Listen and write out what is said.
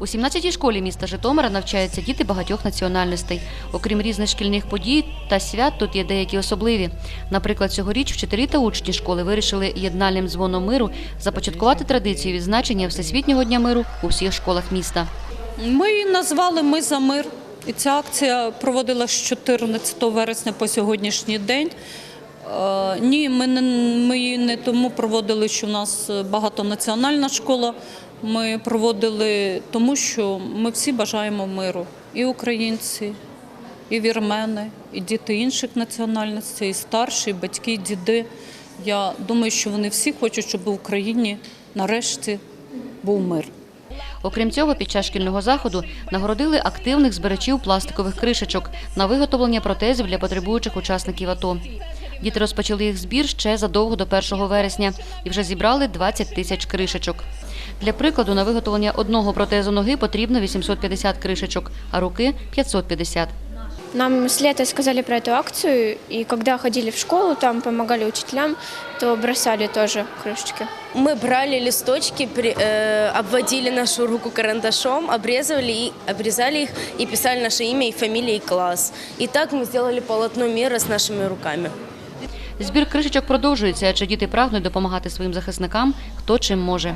У 17-й школі міста Житомира навчаються діти багатьох національностей. Окрім різних шкільних подій та свят, тут є деякі особливі. Наприклад, цьогоріч вчителі та учні школи вирішили єднальним дзвоном миру започаткувати традицію відзначення Всесвітнього дня миру у всіх школах міста. Ми її назвали Ми за мир. І ця акція проводилася з 14 вересня по сьогоднішній день. Е, Ні, ми, не, ми її не тому проводили, що в нас багатонаціональна школа. Ми проводили тому, що ми всі бажаємо миру. І українці, і вірмени, і діти інших національностей, і старші, і батьки, і діди. Я думаю, що вони всі хочуть, щоб в Україні нарешті був мир. Окрім цього, під час шкільного заходу нагородили активних збирачів пластикових кришечок на виготовлення протезів для потребуючих учасників АТО. Діти розпочали їх збір ще задовго до 1 вересня і вже зібрали 20 тисяч кришечок. Для прикладу, на виготовлення одного протезу ноги потрібно 850 кришечок, а руки 550. Нам с лета сказали про эту акцию, и когда ходили в школу, там помогали учителям, то бросали тоже крышечки. Мы брали листочки, при- э, обводили нашу руку карандашом, обрезывали, и- обрезали их и писали наше имя и фамилия и класс. И так мы сделали полотно мира с нашими руками. Збір кришечок продовжується, адже діти прагнуть допомагати своїм захисникам, хто чим може.